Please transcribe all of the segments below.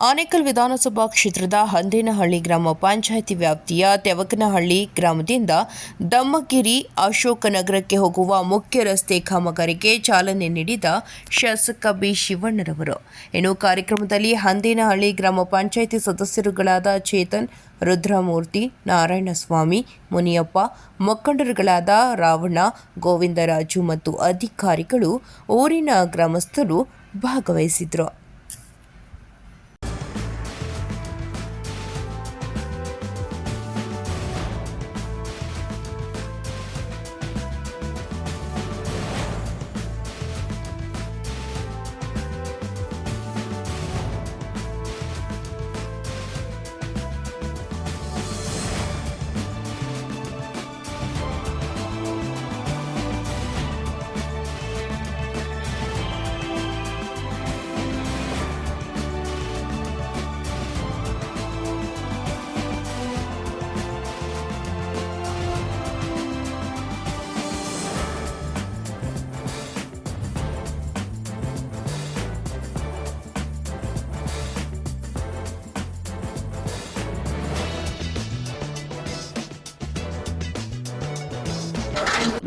ಆನೇಕಲ್ ವಿಧಾನಸಭಾ ಕ್ಷೇತ್ರದ ಹಂದೇನಹಳ್ಳಿ ಗ್ರಾಮ ಪಂಚಾಯಿತಿ ವ್ಯಾಪ್ತಿಯ ತೆವಕನಹಳ್ಳಿ ಗ್ರಾಮದಿಂದ ದಮ್ಮಗಿರಿ ಅಶೋಕನಗರಕ್ಕೆ ಹೋಗುವ ಮುಖ್ಯ ರಸ್ತೆ ಕಾಮಗಾರಿಗೆ ಚಾಲನೆ ನೀಡಿದ ಶಾಸಕ ಬಿ ಶಿವಣ್ಣರವರು. ಇನ್ನು ಕಾರ್ಯಕ್ರಮದಲ್ಲಿ ಹಂದೇನಹಳ್ಳಿ ಗ್ರಾಮ ಪಂಚಾಯಿತಿ ಸದಸ್ಯರುಗಳಾದ ಚೇತನ್, ರುದ್ರಮೂರ್ತಿ, ನಾರಾಯಣಸ್ವಾಮಿ, ಮುನಿಯಪ್ಪ, ಮುಖಂಡರುಗಳಾದ ರಾವಣ, ಗೋವಿಂದರಾಜು ಮತ್ತು ಅಧಿಕಾರಿಗಳು ಊರಿನ ಗ್ರಾಮಸ್ಥರು ಭಾಗವಹಿಸಿದ್ರು.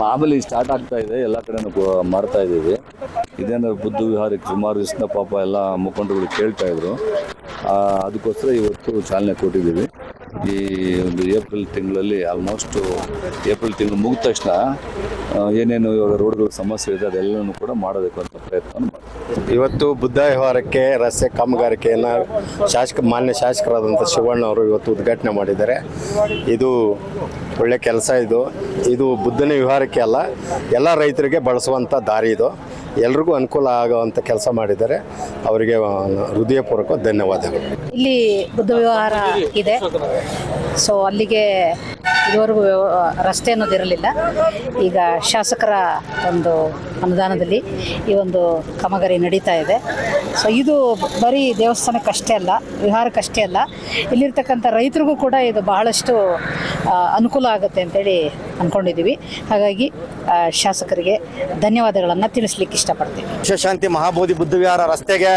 ಮಾಮೂಲಿ ಸ್ಟಾರ್ಟ್ ಆಗ್ತಾ ಇದೆ, ಎಲ್ಲ ಕಡೆನೂ ಮಾಡ್ತಾ ಇದ್ದೀವಿ. ಇದೇನಾದ್ರು ಬುದ್ಧ ವಿಹಾರಕ್ಕೆ ಸುಮಾರು ದಿವಸ ಪಾಪ ಎಲ್ಲ ಮುಖಂಡರುಗಳು ಕೇಳ್ತಾ ಇದ್ರು. ಅದಕ್ಕೋಸ್ಕರ ಇವತ್ತು ಚಾಲನೆ ಕೊಟ್ಟಿದ್ದೀವಿ. ಈ ಒಂದು ಏಪ್ರಿಲ್ ತಿಂಗಳಲ್ಲಿ ಆಲ್ಮೋಸ್ಟ್ ಏಪ್ರಿಲ್ ತಿಂಗಳು ಮುಗಿದ ತಕ್ಷಣ ಏನೇನು ಇವಾಗ ರೋಡ್ಗಳ ಸಮಸ್ಯೆ ಇದೆ, ಅದೆಲ್ಲನೂ ಕೂಡ ಮಾಡಬೇಕು ಅಂತ ಪ್ರಯತ್ನ ಮಾಡ್ತೀವಿ. ಇವತ್ತು ಬುದ್ಧ ವ್ಯವಹಾರಕ್ಕೆ, ರಸ್ತೆ ಕಾಮಗಾರಿಕೆಯನ್ನು ಶಾಸಕ, ಮಾನ್ಯ ಶಾಸಕರಾದಂಥ ಶಿವಣ್ಣ ಅವರು ಇವತ್ತು ಉದ್ಘಾಟನೆ ಮಾಡಿದ್ದಾರೆ. ಇದು ಒಳ್ಳೆ ಕೆಲಸ ಇದು. ಇದು ಬುದ್ಧನ ವಿಹಾರಕ್ಕೆ ಅಲ್ಲ, ಎಲ್ಲ ರೈತರಿಗೆ ಬಳಸುವಂಥ ದಾರಿ ಇದು. ಎಲ್ರಿಗೂ ಅನುಕೂಲ ಆಗುವಂಥ ಕೆಲಸ ಮಾಡಿದ್ದಾರೆ. ಅವರಿಗೆ ಹೃದಯಪೂರ್ವಕ ಧನ್ಯವಾದಗಳು. ಇಲ್ಲಿ ಬುದ್ಧ ವ್ಯವಹಾರ ಇದೆ. ಸೊ ಅಲ್ಲಿಗೆ ಇದುವರೆಗೂ ರಸ್ತೆ ಅನ್ನೋದು ಇರಲಿಲ್ಲ. ಈಗ ಶಾಸಕರ ಒಂದು ಅನುದಾನದಲ್ಲಿ ಈ ಒಂದು ಕಾಮಗಾರಿ ನಡೀತಾ ಇದೆ. ಸೊ ಇದು ಬರೀ ದೇವಸ್ಥಾನಕ್ಕಷ್ಟೇ ಅಲ್ಲ, ವಿಹಾರಕ್ಕಷ್ಟೇ ಅಲ್ಲ. ಇಲ್ಲಿರ್ತಕ್ಕಂಥ ರೈತರಿಗೂ ಕೂಡ ಇದು ಬಹಳಷ್ಟು ಅನುಕೂಲ ಆಗುತ್ತೆ ಅಂತೇಳಿ ಅಂದ್ಕೊಂಡಿದ್ದೀವಿ ಹಾಗಾಗಿ ಶಾಸಕರಿಗೆ ಧನ್ಯವಾದಗಳನ್ನು ತಿಳಿಸ್ಲಿಕ್ಕೆ ಇಷ್ಟಪಡ್ತೀನಿ. ವಿಶ್ವಶಾಂತಿ ಮಹಾಬೋಧಿ ಬುದ್ಧವಿಹಾರ ರಸ್ತೆಗೆ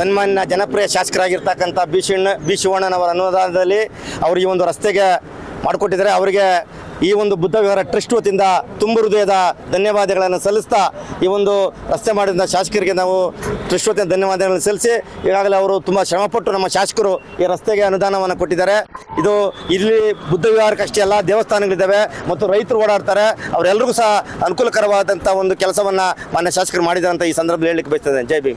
ಸನ್ಮಾನ್ಯ ಜನಪ್ರಿಯ ಶಾಸಕರಾಗಿರ್ತಕ್ಕಂಥ ಬಿ ಶಿವಣ್ಣ, ಬಿ ಶಿವಣ್ಣನವರ ಅನುದಾನದಲ್ಲಿ ಅವರು ಈ ಒಂದು ರಸ್ತೆಗೆ ಮಾಡಿಕೊಟ್ಟಿದ್ದಾರೆ. ಅವರಿಗೆ ಈ ಒಂದು ಬುದ್ಧ ವಿಹಾರ ಟ್ರಸ್ಟ್ ವತಿಯಿಂದ ತುಂಬ ಹೃದಯದ ಧನ್ಯವಾದಗಳನ್ನು ಸಲ್ಲಿಸ್ತಾ ಈ ಒಂದು ರಸ್ತೆ ಮಾಡಿದ ಶಾಸಕರಿಗೆ ನಾವು ಟ್ರಸ್ಟ್ ವತಿಯಿಂದ ಧನ್ಯವಾದಗಳನ್ನು ಸಲ್ಲಿಸಿ, ಈಗಾಗಲೇ ಅವರು ತುಂಬ ಶ್ರಮಪಟ್ಟು ನಮ್ಮ ಶಾಸಕರು ಈ ರಸ್ತೆಗೆ ಅನುದಾನವನ್ನು ಕೊಟ್ಟಿದ್ದಾರೆ. ಇದು ಇಲ್ಲಿ ಬುದ್ಧ ವಿಹಾರಕ್ಕಷ್ಟೇ ಅಲ್ಲ, ದೇವಸ್ಥಾನಗಳಿದ್ದಾವೆ ಮತ್ತು ರೈತರು ಓಡಾಡ್ತಾರೆ. ಅವರೆಲ್ಲರಿಗೂ ಸಹ ಅನುಕೂಲಕರವಾದಂಥ ಒಂದು ಕೆಲಸವನ್ನು ಮಾನ್ಯ ಶಾಸಕರು ಮಾಡಿದ್ದಾರೆ ಅಂತ ಈ ಸಂದರ್ಭದಲ್ಲಿ ಹೇಳಲಿಕ್ಕೆ ಬಯಸ್ತದೆ ಜೈ ಭೀಮ್.